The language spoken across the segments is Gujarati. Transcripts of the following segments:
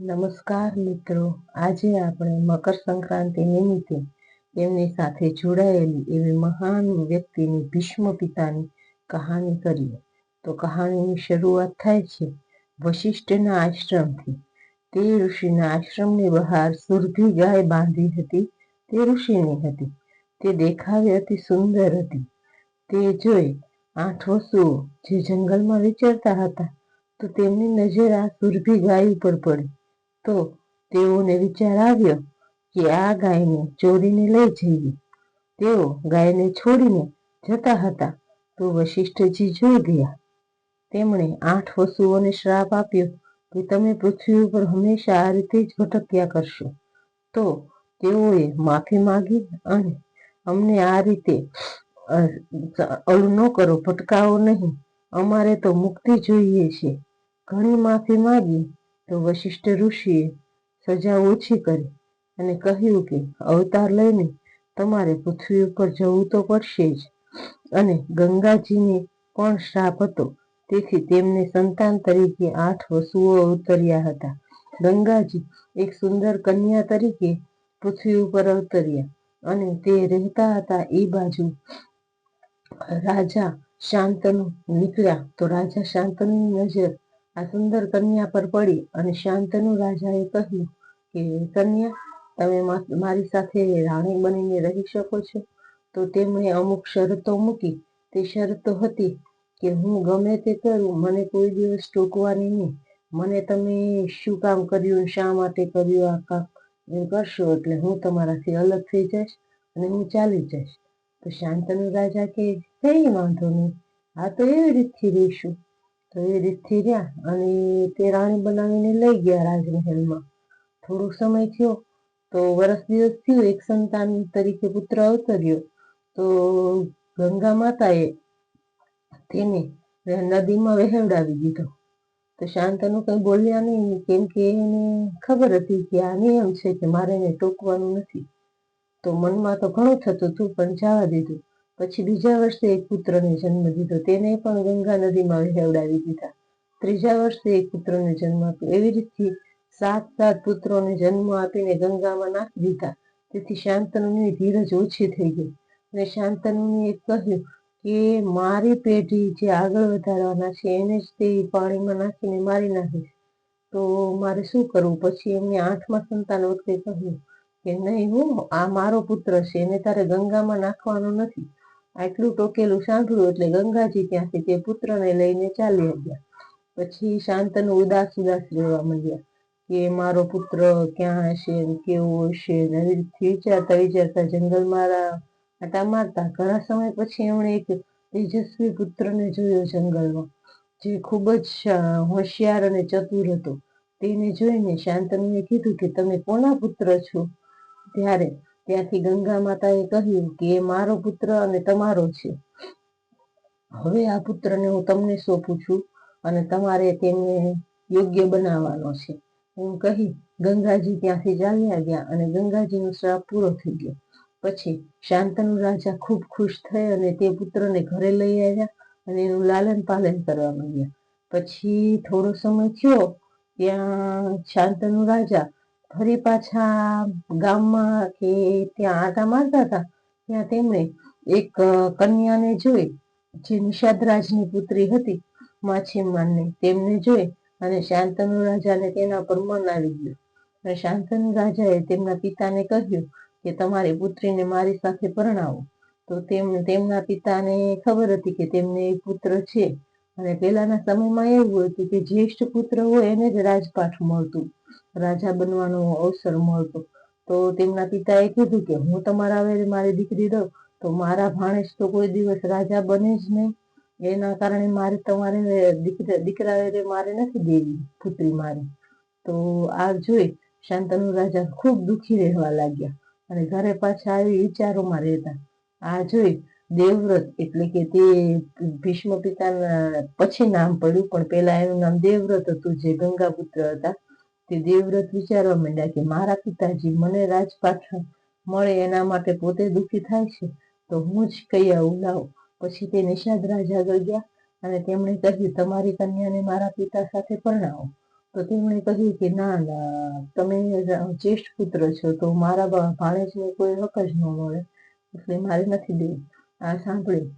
નમસ્કાર મિત્રો. આજે આપણે મકર સંક્રાંતિ નિમિત્તે તેમની સાથે જોડાયેલી એવી મહાન વ્યક્તિની ભીષ્મ પિતાની કહાની કરીએ. તો કહાણીની શરૂઆત થાય છે વશિષ્ઠના આશ્રમથી. તે ઋષિના આશ્રમની બહાર સુરભી ગાય બાંધી હતી. તે ઋષિની હતી. તે દેખાવે અતિ સુંદર હતી. તે જોઈ આઠ વસુઓ જે જંગલમાં વિચરતા હતા. તો તેમની નજર આ સુરભી ગાય ઉપર પડી. તો તેઓને વિચાર આવ્યો કે આ ગાયને ચોરીને લઈ જઈએ. તેઓ ગાયને છોડીને જતા હતા તો વશિષ્ઠજી જોઈ ગયા. તેમણે આઠ વસુઓને શ્રાપ આપ્યો કે તમે પૃથ્વી ઉપર હંમેશા આ રીતે જ ભટક્યા કરશો. તો તેઓએ માફી માગી અને અમને આ રીતે ઓલું ન કરો ભટકાવો નહીં અમારે તો મુક્તિ જોઈએ છે ઘણી માફી માંગી તો વશિષ્ઠ ઋષિએ સજા ઓછી કરી અને કહ્યું કે અવતાર લઈને તમારે પૃથ્વી ઉપર જવું તો પડશે જ. અને ગંગાજીને પણ શ્રાપ હતો. તેથી તેમને સંતાન તરીકે આઠ વસુઓ અવતર્યા હતા. ગંગાજી એક સુંદર કન્યા તરીકે પૃથ્વી ઉપર અવતર્યા અને તે રહેતા હતા એ બાજુ. રાજા શાંતનુ નીકળ્યા તો રાજા શાંતનુની નજર આ સુંદર કન્યા પર પડી અને શાંતનુ રાજાએ કહ્યું કે, કન્યા, તમે મારી સાથે રાણી બનીને રહી શકો છો. તો તેમણે અમુક શરતો મૂકી. તે શરતો હતી કે, હું ગમે તે કરું, મને કોઈ દિવસ ટોકવાની નહીં. મને તમે શું કામ કર્યું, શા માટે કર્યું આ કામ? એમ કરશો એટલે હું તમારાથી અલગ થઈ જઈશ અને હું ચાલી જઈશ. તો શાંતનુ રાજા કે, કઈ વાંધો નહીં. આ તો એવી રીતથી રહીશું. તો એ રીતથી રહ્યા અને તે રાણી બનાવીને લઈ ગયા રાજમહેલમાં. થોડો સમય થયો તો વરસ દિવસ થયું, એક સંતાન તરીકે પુત્ર અવતર્યો. તો ગંગા માતાએ તેને નદીમાં વહેવડાવી દીધો. તો શાંતનુ કંઈ બોલ્યા નહીં, કેમ કે એને ખબર હતી કે આ નિયમ છે કે મારે એને ટોકવાનું નથી. તો મનમાં તો ઘણું થતું હતું, પણ જવા દીધું. પછી બીજા વર્ષે એક પુત્રને જન્મ દીધો. તેને પણ ગંગા નદીમાં વહેવડાવી દીધા. ત્રીજા વર્ષે એક પુત્રને જન્મ આપ્યો. એવી રીતથી સાત સાત પુત્રોને જન્મ આપીને ગંગામાં નાખી દીધા. તેથી શાંતનુની ધીરજ ઓછી થઈ ગઈ. અને શાંતનુએ કહ્યું કે મારી પેઢી જે આગળ વધારવાના છે, એને જ તે પાણીમાં નાખીને મારી નાખીશ તો મારે શું કરવું? પછી એમને આઠમા સંતાન વખતે કહ્યું કે નહીં, હું આ મારો પુત્ર છે, એને તારે ગંગામાં નાખવાનો નથી. આટલું ટોકેલું સાંભળ્યું એટલે ગંગાજી ત્યાંથી તે પુત્રને લઈને ચાલી ગયા. પછી શાંતનુ ઉદાસ ઉદાસ રહેવા માંડ્યા કે મારો પુત્ર ક્યાં હશે કેવો હશે રીતથી વિચારતા વિચારતા જંગલમાં આટા મારતા ઘણા સમય પછી એમણે એક તેજસ્વી પુત્રને જોયો જંગલમાં, જે ખૂબ જ હોશિયાર અને ચતુર હતો. તેને જોઈને શાંતનુએ કીધું કે તમે કોના પુત્ર છો? ત્યારે ત્યાંથી ગંગા માતાએ કહ્યું કે એ મારો પુત્ર અને તમારો છે. હવે આ પુત્રને હું તમને સોંપું છું અને તમારે તેને યોગ્ય બનાવવાનો છે. એમ કહી, ગંગાજી ત્યાંથી ચાલ્યા ગયા અને ગંગાજીનો શ્રાપ પૂરો થઈ ગયો. પછી શાંતનુ રાજા ખૂબ ખુશ થઈ અને તે પુત્રને ઘરે લઈ આવ્યા અને એનું લાલન પાલન કરવા માંડ્યા. પછી થોડો સમય થયો, ત્યાં શાંતનુ રાજા ફરી પાછા ગામમાં કે ત્યાં આટા મારતા હતા, ત્યાં તેમણે એક કન્યાને જોઈ, જે નિષાદરાજની પુત્રી હતી, માછીમારને તેમને જોઈ અને શાંતનુ રાજાને તેના પર મન આવી ગયું. અને શાંતનુ રાજાએ તેમના પિતાને કહ્યું કે તમારી પુત્રીને મારી સાથે પરણાવો. તો તેમ, તેમના પિતાને ખબર હતી કે તેમને પુત્ર છે. અને પહેલાના સમયમાં એવું હતું કે જ્યેષ્ઠ પુત્ર હોય એને જ રાજપાઠ મળતું, રાજા બનવાનો અવસર મળતો. તો તેમના પિતાએ કીધું કે હું તમારા વેરે મારી દીકરી દઉં તો મારા ભાણેજ તો કોઈ દિવસ રાજા બને જ નહીં. એના કારણે મારે તમારે દીકરા દીકરા વેરે મારે નથી દેવી, પુત્રી મારી. તો આ જોઈ શાંતનુ રાજા ખૂબ દુઃખી રહેવા લાગ્યા અને ઘરે પાછા આવી વિચારોમાં રહેતા. આ જોઈ દેવવ્રત એટલે કે તે ભીષ્મ પિતાના પછી નામ પડ્યું, પણ પહેલા એનું નામ દેવવ્રત હતું, જે ગંગાપુત્ર હતા. તે દેવવ્રત વિચારવા માંડ્યા કે મારા પિતાજી મને રાજપાઠ મળે, એના માટે પોતે દુઃખી થાય છે, તો હું જ કઈ આવું લાવું પછી તે નિષાદ રાજા આગળ ગયા અને તેમણે કહ્યું, તમારી કન્યાને મારા પિતા સાથે પરણાવો. તો તેમણે કહ્યું કે, ના ના, તમે જ્યેષ્ઠ પુત્ર છો, તો મારા ભાણેજને કોઈ હક જ ન મળે, એટલે મારે નથી દેવું. આ સાંભળી.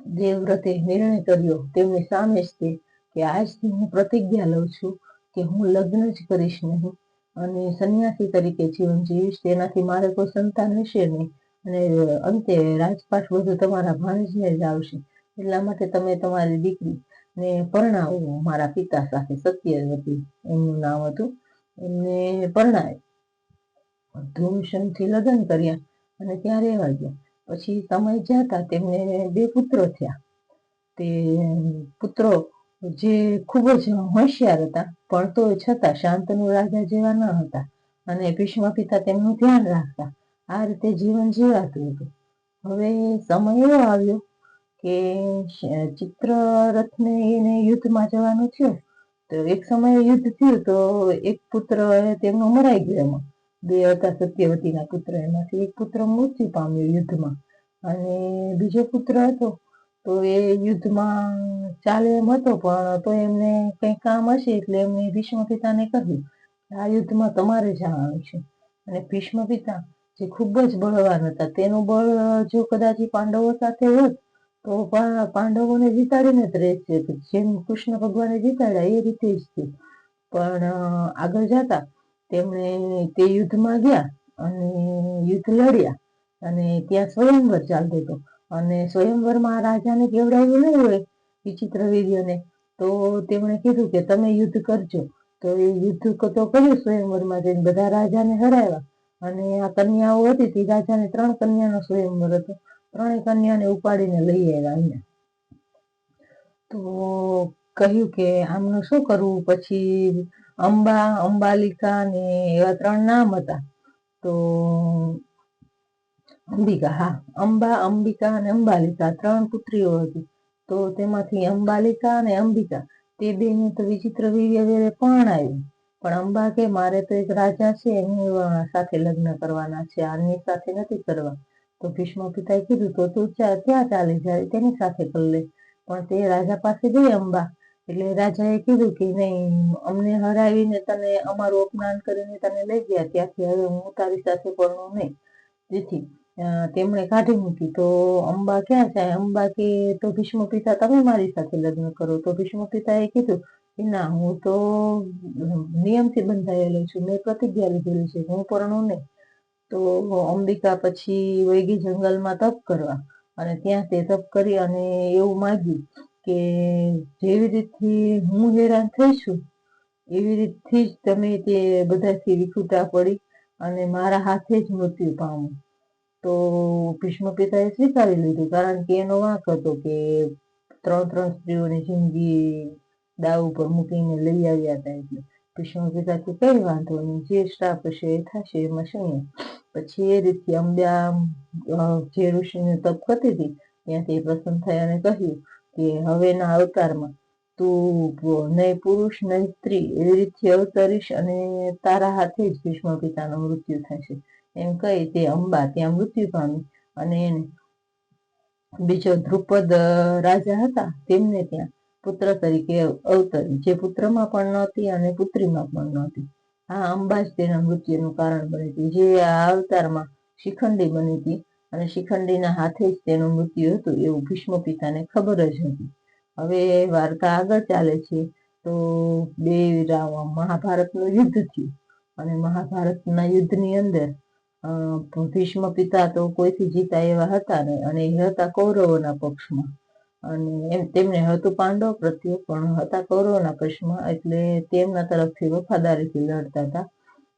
દેવવ્રતે નિર્ણય કર્યો તેમની સામે જ તે કે આજથી હું પ્રતિજ્ઞા લઉં છું કે હું લગ્ન જ કરીશ નહીં. અને સંન્યાસી તરીકે જીવન જીવીશ, તેનાથી મારે કોઈ સંતાન હશે નહીં. અને અંતે રાજપાટ બધું તમારા ભાણજને જ આવશે. એટલા માટે તમે તમારી દીકરી ને પરણાવો, મારા પિતા સાથે સત્યવતી એમનું નામ હતું, એમને પરણાય. ધૂમશમથી લગ્ન કર્યા અને ત્યાં રહેવા ગયા. પછી સમય જતા તેમને બે પુત્રો થયા. તે પુત્રો જે ખૂબ જ હોશિયાર હતા, પણ તો છતાં શાંતનુ રાજા જેવા ન હતા અને ભીષ્મ પિતા તેમનું ધ્યાન રાખતા આ રીતે જીવન જીવાતું હતું. હવે સમય એવો આવ્યો કે ચિત્રરથને એને યુદ્ધમાં જવાનું થયું. તો એક સમયે યુદ્ધ થયું તો એક પુત્ર તેમનો મરાઈ ગયો એમાં. બે હતા સત્યવતીના પુત્ર એમાંથી. એક પુત્ર મૃત્યુ પામ્યો યુદ્ધમાં. અને બીજો પુત્ર હતો. તો એ યુદ્ધમાં ચાલે એમ હતો, પણ તો એમને કંઈ કામ હશે એટલે એમને ભીષ્મ પિતાને કહ્યું આ યુદ્ધમાં તમારે જવાનું છે. અને ભીષ્મ પિતા, જે ખૂબ જ બળવાન હતા, તેનું બળ જો કદાચ પાંડવો સાથે હોત, તો પાંડવોને જીતાડીને જ રહેશે. જેમ કૃષ્ણ ભગવાને જીતાડ્યા, એ રીતે જ છે પણ આગળ જતા તેમણે તે યુદ્ધમાં ગયા અને યુદ્ધ લડ્યા અને ત્યાં સ્વયંવર ચાલતો હતો. અને સ્વયંવરમાં રાજાને કેવડાવ્યું નહીં હોય વિચિત્ર વીર્યને તો તેમણે કીધું કે તમે યુદ્ધ કરજો. તો એ યુદ્ધ તો કર્યું સ્વયંવરમાં જઈને બધા રાજાને હરાવ્યા. અને આ કન્યાઓ હતી તે રાજાને ત્રણ કન્યાનો સ્વયંવર હતો. ત્રણેય કન્યાને ઉપાડીને લઈ આવ્યા અહીંયા. તો કહ્યું કે આમનું શું કરવું? પછી અંબા, અંબાલિકા ને એવા ત્રણ નામ હતા. તો અંબિકા, હા, અંબા, અંબિકા અને અંબાલિકા ત્રણ પુત્રીઓ હતી. તો તેમાંથી અંબાલિકા અને અંબિકા, તે બેને તો વિચિત્ર વેરે પણ આવ્યું. પણ અંબા કે, મારે તો એક રાજા છે, એની સાથે લગ્ન કરવાના છે, આની સાથે નથી કરવા. તો ભીષ્મ પિતાએ કીધું, તો તું ત્યાં ચાલી? જાય તેની સાથે કરી લે. પણ તે રાજા પાસે ગઈ અંબા એટલે રાજાએ કીધું કે નહીં, અમને હરાવીને તને અમારું અપમાન કરીને તને લઈ ગયા, ત્યાંથી હવે હું તારી સાથે પરણું નહીં. જેથી તેમણે કાઢી મૂકી. તો અંબા ક્યાં છે અંબા કે, તો ભીષ્મ પિતા તમે મારી સાથે લગ્ન કરો. તો ભીષ્મ પિતાએ કીધું કે, ના, હું તો નિયમથી બંધાયેલો છું. મેં પ્રતિજ્ઞા લીધેલી છે હું પરણું નહીં. તો અંબિકા પછી વૈગી જંગલમાં તપ કરવા અને ત્યાં તે તપ કરી અને એવું માગ્યું. કે જેવી રીતથી હું હેરાન થઈ છું, એવી રીતથી જ તમે તે બધાથી વિખૂટા પડી અને મારા હાથે જ મૃત્યુ પામું તો ભીષ્મ પિતાએ સ્વીકારી લીધું, કારણ કે એનો વાંક હતો કે ત્રણ ત્રણ સ્ત્રીઓની જિંદગી દાવ ઉપર મૂકીને લઈ આવ્યા હતા એટલે. ભીષ્મ પિતા કે કઈ વાંધો નહીં, જે શ્રાપ હશે એ થશે, એમાં શું પછી એ રીતે અંબ્યા જે ઋષિને તપ હતી હતી, ત્યાંથી પ્રસન્ન થયા અને કહ્યું કે હવેના અવતારમાં તું નહીં પુરુષ નહીં સ્ત્રી એવી રીતે અવતરીશ અને તારા હાથે જ ભીષ્મ પિતાનું મૃત્યુ થશે. એમ કહી તે અંબા ત્યાં મૃત્યુ પામી અને બીજો ધ્રુપદ રાજા હતા તેમને ત્યાં પુત્ર તરીકે અવતરી, જે પુત્રમાં પણ નહોતી અને પુત્રીમાં પણ નહોતી. આ અંબા જ તેના મૃત્યુનું કારણ બની હતી. જે આ અવતારમાં શિખંડી બની હતી અને શિખંડીના હાથે જ તેનું મૃત્યુ હતું એવું ભીષ્મ પિતાને ખબર જ હતી. હવે વાર્તા આગળ ચાલે છે તો બે મહાભારતનું યુદ્ધ થયું અને મહાભારતના યુદ્ધની અંદર ભીષ્મ પિતા તો કોઈથી જીતા એવા હતા ને અને એ હતા કૌરવોના પક્ષમાં. અને એમ, તેમને હતું પાંડવ પ્રત્યે પણ હતા કૌરવના પક્ષમાં એટલે તેમના તરફથી વફાદારીથી લડતા હતા.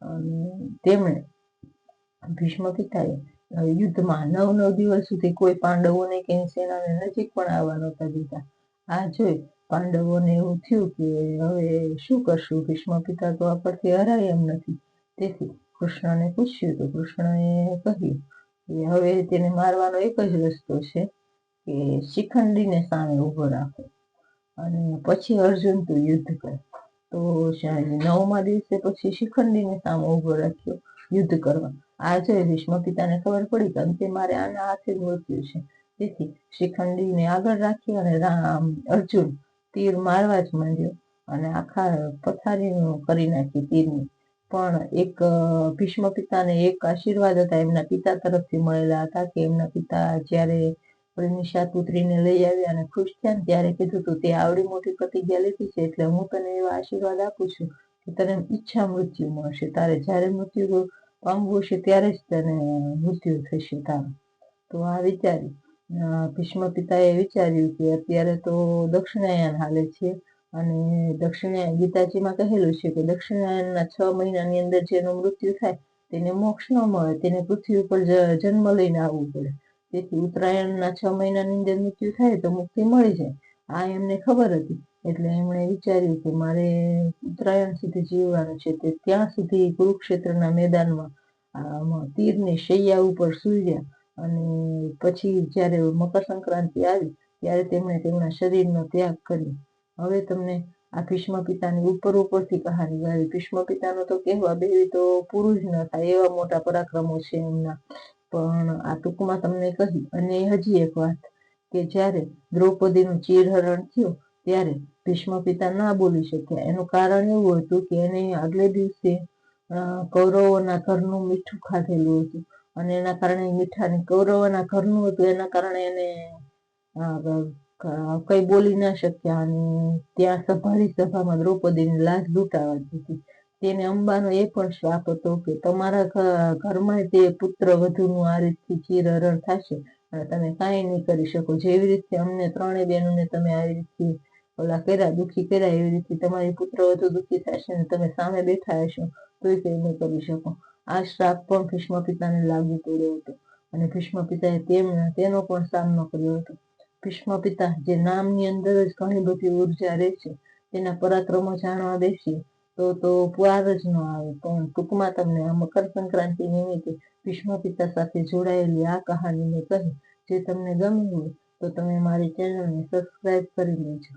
અને તેમણે ભીષ્મ પિતાએ યુદ્ધમાં નવ નવ દિવસ સુધી કોઈ પાંડવોને કે સેનાને નજીક પણ આવવા નહોતા દીધા. આ જોઈ પાંડવોને એવું થયું કે હવે શું કરશું? ભીષ્મ પિતા તો આપણથી હરાય એમ નથી. તેથી કૃષ્ણને પૂછ્યું તો કૃષ્ણએ કહ્યું કે હવે તેને મારવાનો એક જ રસ્તો છે કે શિખંડીને સામે ઊભો રાખો અને પછી અર્જુન તું યુદ્ધ કર. તો નવમા દિવસે પછી શિખંડીને સામે ઊભો રાખ્યો યુદ્ધ કરવા. આ જોઈ પિતાને ખબર પડી કે અંતે મારે આના હાથે મૃત્યુ છે. તેથી શ્રીખંડીને આગળ રાખી અને રામ, અર્જુન તીર મારવા જ માંડ્યો અને આખા પથારીનું કરી નાખી તીરની. પણ એક ભીષ્મ પિતાને એક આશીર્વાદ હતા. એમના પિતા તરફથી મળેલા હતા કે એમના પિતા જ્યારે નિષાદ પુત્રીને લઈ આવ્યા અને ખુશ થયા ત્યારે કીધું તું, તે આવડી મોટી પ્રતિજ્ઞા લીધી છે, એટલે હું તને એવા આશીર્વાદ આપું છું. તને ઈચ્છા મૃત્યુ મળશે. તારે જ્યારે મૃત્યુ પામવું હશે ત્યારે જ તને મૃત્યુ થશે તારું. તો આ વિચારી ભીષ્મ પિતાએ વિચાર્યું કે અત્યારે તો દક્ષિણાયન હાલે છે અને દક્ષિણાયન ગીતાજીમાં કહેલું છે કે દક્ષિણાયનના છ મહિનાની અંદર જેનું મૃત્યુ થાય તેને મોક્ષ ન મળે, તેને પૃથ્વી ઉપર જન્મ લઈને આવવું પડે. તેથી ઉત્તરાયણના છ મહિનાની અંદર મૃત્યુ થાય તો મુક્તિ મળી જાય. આ એમને ખબર હતી. એટલે એમણે વિચાર્યું કે મારે ઉત્તરાયણ સુધી જીવવાનું છે તે ત્યાં સુધી કુરુક્ષેત્રના મેદાનમાં તીરની શૈયા ઉપર સૂર્યા અને પછી જ્યારે મકર સંક્રાંતિ આવી, ત્યારે તેમણે તેમના શરીરનો ત્યાગ કર્યો. હવે તમને આ ભીષ્મ પિતાની ઉપર ઉપરથી કહાની ગાવી ભીષ્મ પિતાનો તો કહેવા બેવી તો પૂરું જ ન થાય એવા મોટા પરાક્રમો છે એમના. પણ આ ટૂંકમાં તમને કહી, અને હજી એક વાત, કે જ્યારે દ્રૌપદીનું ચીરહરણ થયું ત્યારે ભીષ્મ પિતા ના બોલી શક્યા. એનું કારણ એવું હતું કે એને આગલે દિવસે કૌરવોના ઘરનું મીઠું ખાધેલું હતું. અને એના કારણે મીઠાને કૌરવોના ઘરનું હતું. એના કારણે એને કઈ બોલી ના શક્યા. અને ત્યાં સભારી સભામાં દ્રૌપદીની લાશ લૂંટાવા દીધી તેને અંબાનો એ પણ શ્રાપ હતો કે તમારા ઘરમાં તે પુત્ર વધુનું આ રીતથી ચીરહરણ થશે. અને તમે કાંઈ નહીં કરી શકો. જેવી રીતે અમને ત્રણેય બહેનોને તમે આવી રીતે ઓલા કર્યા દુઃખી કર્યા એવી રીતે તમારી પુત્ર વધુ દુઃખી થશે ને તમે સામે બેઠા હશો તોય કંઈ નહીં કરી શકો આ શ્રાપ પણ ભીષ્મ પિતાને લાગુ પડ્યો હતો અને ભીષ્મ પિતાએ તેમના તેનો પણ સામનો કર્યો હતો ભીષ્મ પિતા જે નામની અંદર જ ઘણી બધી ઊર્જા રહે છે તેના પરાક્રમો જાણવા બેસીએ તો તો પાર જ ન આવે પણ ટૂંકમાં તમને આ મકર સંક્રાંતિ નિમિત્તે ભીષ્મ પિતા સાથે જોડાયેલી આ કહાની મેં કહી જે તમને ગમી હોય તો તમે મારી ચેનલને સબસ્ક્રાઈબ કરી લેજો